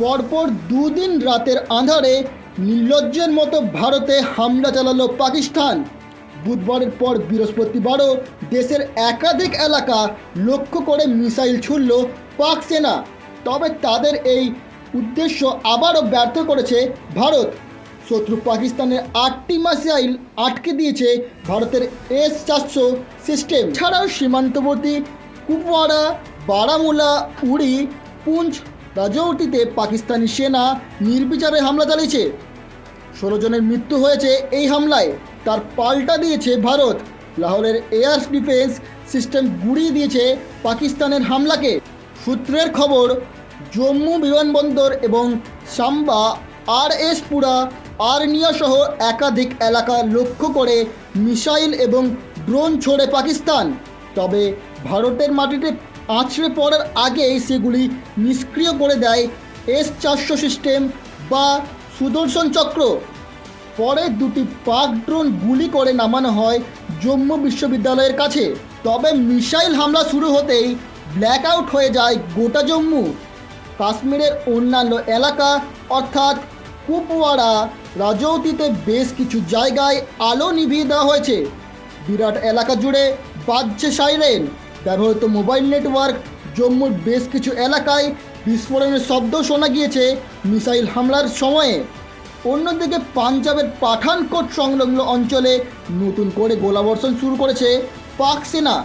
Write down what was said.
পরপর দুদিন রাতের আঁধারে নির্লজ্জের মতো ভারতে হামলা চালালো পাকিস্তান। বুধবারের পর বৃহস্পতিবারও দেশের একাধিক এলাকা লক্ষ্য করে মিসাইল ছুড়ল পাক সেনা। তবে তাদের এই উদ্দেশ্য আবারও ব্যর্থ করেছে ভারত। শত্রু পাকিস্তানের আটটি মিসাইল আটকে দিয়েছে ভারতের এস চারশো সিস্টেম। ছাড়াও সীমান্তবর্তী কুপওয়ারা, বারামুলা উড়ি পুঞ্চ রাজৌটিতে পাকিস্তানি সেনা নির্বিচারে হামলা চালিয়েছে। ষোলো জনের মৃত্যু হয়েছে এই হামলায়। তার পাল্টা দিয়েছে ভারত। লাহোরের এয়ার ডিফেন্স সিস্টেম গুড়িয়ে দিয়েছে পাকিস্তানের হামলাকে। সূত্রের খবর, জম্মু বিমানবন্দর এবং সাম্বা আর এস পুরা, আর্নিয়া সহ একাধিক এলাকা লক্ষ্য করে মিসাইল এবং ড্রোন ছোড়ে পাকিস্তান। তবে ভারতের মাটিতে আছড়ে পড়ার আগেই সেগুলি নিষ্ক্রিয় করে দেয় এস চারশো সিস্টেম বা সুদর্শন চক্র। পরে দুটি পাক ড্রোন গুলি করে নামানো হয় জম্মু বিশ্ববিদ্যালয়ের কাছে। তবে মিসাইল হামলা শুরু হতেই ব্ল্যাক আউট হয়ে যায় গোটা জম্মু। কাশ্মীরের অন্যান্য এলাকা, অর্থাৎ কুপওয়ারা রাজৌতিতে বেশ কিছু জায়গায় আলো নিভিয়ে দেওয়া হয়েছে। বিরাট এলাকা জুড়ে বাজছে সাইরেন। ব্যবহৃত মোবাইল নেটওয়ার্ক জম্মুর বেশ কিছু এলাকায় বিস্ফোরণের শব্দ শোনা গিয়েছে মিসাইল হামলার সময়ে। অন্যদিকে পাঞ্জাবের পাঠানকোট সংলগ্ন অঞ্চলে নতুন করে গোলাবর্ষণ শুরু করেছে পাক সেনা।